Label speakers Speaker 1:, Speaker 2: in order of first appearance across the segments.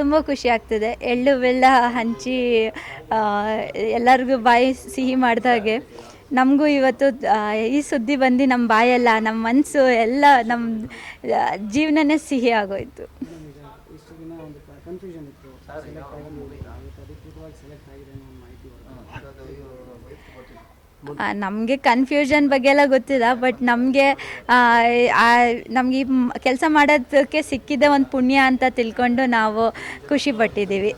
Speaker 1: ತುಂಬ ಖುಷಿ ಆಗ್ತದೆ. ಎಳ್ಳು ಬೆಲ್ಲ ಹಂಚಿ ಎಲ್ಲರಿಗೂ ಬಾಯಿ ಸಿಹಿ ಮಾಡಿದಾಗೆ ನಮಗೂ ಇವತ್ತು ಈ ಸುದ್ದಿ ಬಂದು ನಮ್ಮ ಬಾಯೆಲ್ಲ ನಮ್ಮ ಮನಸ್ಸು ಎಲ್ಲ ನಮ್ಮ ಜೀವನನೇ ಸಿಹಿ ಆಗೋಯ್ತು. ನಮಗೆ ಕನ್ಫ್ಯೂಷನ್ ಬಗ್ಗೆ ಎಲ್ಲ ಗೊತ್ತಿಲ್ಲ ಬಟ್ ನಮಗೆ ನಮ್ಗೆ ಈ ಕೆಲಸ ಮಾಡೋದಕ್ಕೆ ಸಿಕ್ಕಿದ್ದೆ ಒಂದು ಪುಣ್ಯ ಅಂತ ತಿಳ್ಕೊಂಡು ನಾವು ಖುಷಿ ಪಟ್ಟಿದ್ದೀವಿ.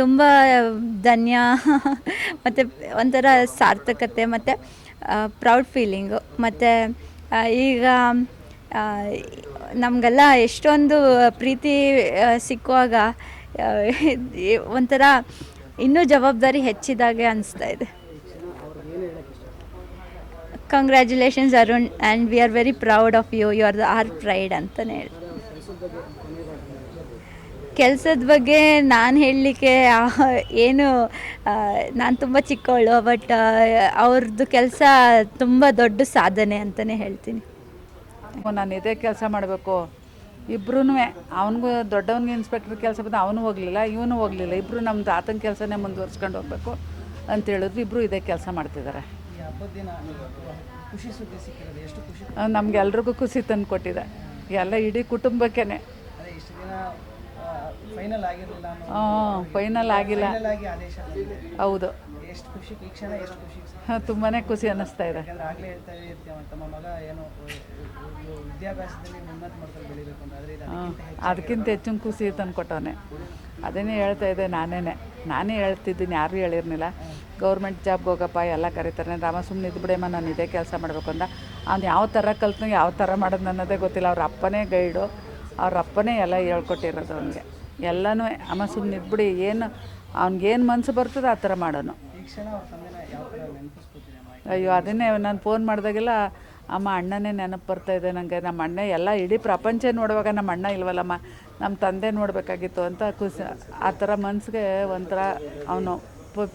Speaker 1: ತುಂಬ ಧನ್ಯ. ಮತ್ತು ಒಂಥರ ಸಾರ್ಥಕತೆ, ಮತ್ತು ಪ್ರೌಡ್ ಫೀಲಿಂಗು ಮತ್ತು ಈಗ ನಮಗೆಲ್ಲ ಎಷ್ಟೊಂದು ಪ್ರೀತಿ ಸಿಕ್ಕುವಾಗ ಒಂಥರ ಇನ್ನೂ ಜವಾಬ್ದಾರಿ ಹೆಚ್ಚಿದಾಗೆ ಅನಿಸ್ತಾ ಇದೆ. Congratulations Arun and we are very proud of you you are the our pride ಅಂತಲೇ ಹೇಳಿ.
Speaker 2: ಕೆಲಸದ ಬಗ್ಗೆ
Speaker 1: ನಾನು ಹೇಳಲಿಕ್ಕೆ ಏನು ನಾನು ತುಂಬ ಚಿಕ್ಕವಳು ಬಟ್ ಅವ್ರದ್ದು ಕೆಲಸ ತುಂಬ ದೊಡ್ಡ ಸಾಧನೆ ಅಂತಲೇ ಹೇಳ್ತೀನಿ.
Speaker 3: ನಾನು ಇದೇ ಕೆಲಸ ಮಾಡಬೇಕು. ಇಬ್ರು ಅವನಿಗೂ ದೊಡ್ಡವನಿಗೆ ಇನ್ಸ್ಪೆಕ್ಟರ್ ಕೆಲಸ ಬಂದು ಅವನು ಹೋಗಲಿಲ್ಲ ಇವನು ಹೋಗಲಿಲ್ಲ. ಇಬ್ಬರು ನಮ್ಮದು ಆತನ ಕೆಲಸನೇ ಮುಂದುವರ್ಸ್ಕೊಂಡು ಹೋಗಬೇಕು ಅಂತ ಹೇಳಿದ್ರು. ಇಬ್ಬರು ಇದೇ ಕೆಲಸ ಮಾಡ್ತಿದ್ದಾರೆ ನಮಗೆಲ್ರಿಗೂ ಖುಷಿ ತಂದು ಕೊಟ್ಟಿದೆ. ಎಲ್ಲ ಇಡೀ
Speaker 2: ದಿನ ಫೈನಲ್
Speaker 3: ಆಗಿಲ್ಲ. ಹೌದು.
Speaker 2: ಎಷ್ಟು ಖುಷಿ ಈ ಕ್ಷಣ ಎಷ್ಟು ಖುಷಿ.
Speaker 3: ತುಂಬಾ ಖುಷಿ ಅನ್ನಿಸ್ತಾ ಇದೆ.
Speaker 2: ಯಾಕಂದ್ರೆ ಆಗಲೇ ಹೇಳ್ತಾ ಇರ್ತೀವಿ ತಮ್ಮ ಮಗ ಏನು ವಿದ್ಯಾಭ್ಯಾಸದಲ್ಲಿ ಉನ್ನತ ಮಟ್ಟದಲ್ಲಿ ಬೆಳಿಬೇಕು ಅಂತ. ಆದರೆ ಇದು
Speaker 3: ಅದಕ್ಕಿಂತ ಹೆಚ್ಚಿನ ಖುಷಿ ತಂದು ಕೊಟ್ಟವನೆ ಅದನ್ನೇ ಹೇಳ್ತಾ ಇದ್ದೆ ನಾನೇನೆ. ನಾನೇ ಹೇಳ್ತಿದ್ದೀನಿ ಯಾರು ಹೇಳಿರ್ನಿಲ್ಲ ಗೌರ್ಮೆಂಟ್ ಜಾಬ್ಗೆ ಹೋಗಪ್ಪ ಎಲ್ಲ ಕರೀತಾರೆ. ರಾಮ ಸುಮ್ಮನೆ ಇದ್ಬಿಡೇಮ ನಾನು ಇದೇ ಕೆಲಸ ಮಾಡಬೇಕು ಅಂದ ಅವ್ನು ಯಾವ ಥರ ಕಲ್ತು ಯಾವ ಥರ ಮಾಡೋದು ಅನ್ನೋದೇ ಗೊತ್ತಿಲ್ಲ. ಅವ್ರ ಅಪ್ಪನೇ ಗೈಡು. ಅವ್ರ ಅಪ್ಪನೇ ಎಲ್ಲ ಹೇಳ್ಕೊಟ್ಟಿರೋದು ಅವನಿಗೆ. ಎಲ್ಲನೂ ಅಮ್ಮ ಸುಮ್ಮನೆ ಇದ್ಬಿಡಿ ಏನು ಅವ್ನಿಗೇನು ಮನಸ್ಸು ಬರ್ತದೆ ಆ ಥರ ಮಾಡೋನು. ಅಯ್ಯೋ ಅದನ್ನೇ ನಾನು ಫೋನ್ ಮಾಡಿದಾಗೆಲ್ಲ ಅಮ್ಮ ಅಣ್ಣನೇ ನೆನಪು ಬರ್ತಾ ಇದೆ ನನಗೆ ನಮ್ಮ ಅಣ್ಣ ಎಲ್ಲ ಇಡೀ ಪ್ರಪಂಚ ನೋಡುವಾಗ ನಮ್ಮ ಅಣ್ಣ ಇಲ್ವಲ್ಲಮ್ಮ. ನಮ್ಮ ತಂದೆ ನೋಡಬೇಕಾಗಿತ್ತು ಅಂತ ಖುಷಿ ಆ ಥರ ಮನಸ್ಸಿಗೆ ಒಂಥರ ಅವನು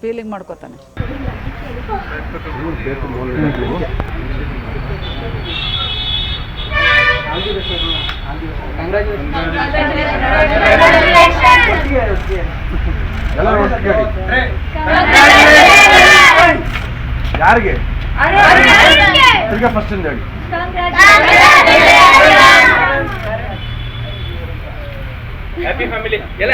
Speaker 3: ಫೀಲಿಂಗ್ ಮಾಡ್ಕೋತಾನೆ.
Speaker 4: ಯಾರಿಗೆ? ತಿರ್ಗಾ ಫಸ್ಟ್ ಇಂದ ಹೇಳಿ
Speaker 5: ಹ್ಯಾಪಿ ಫ್ಯಾಮಿಲಿ ಎಲ್ಲ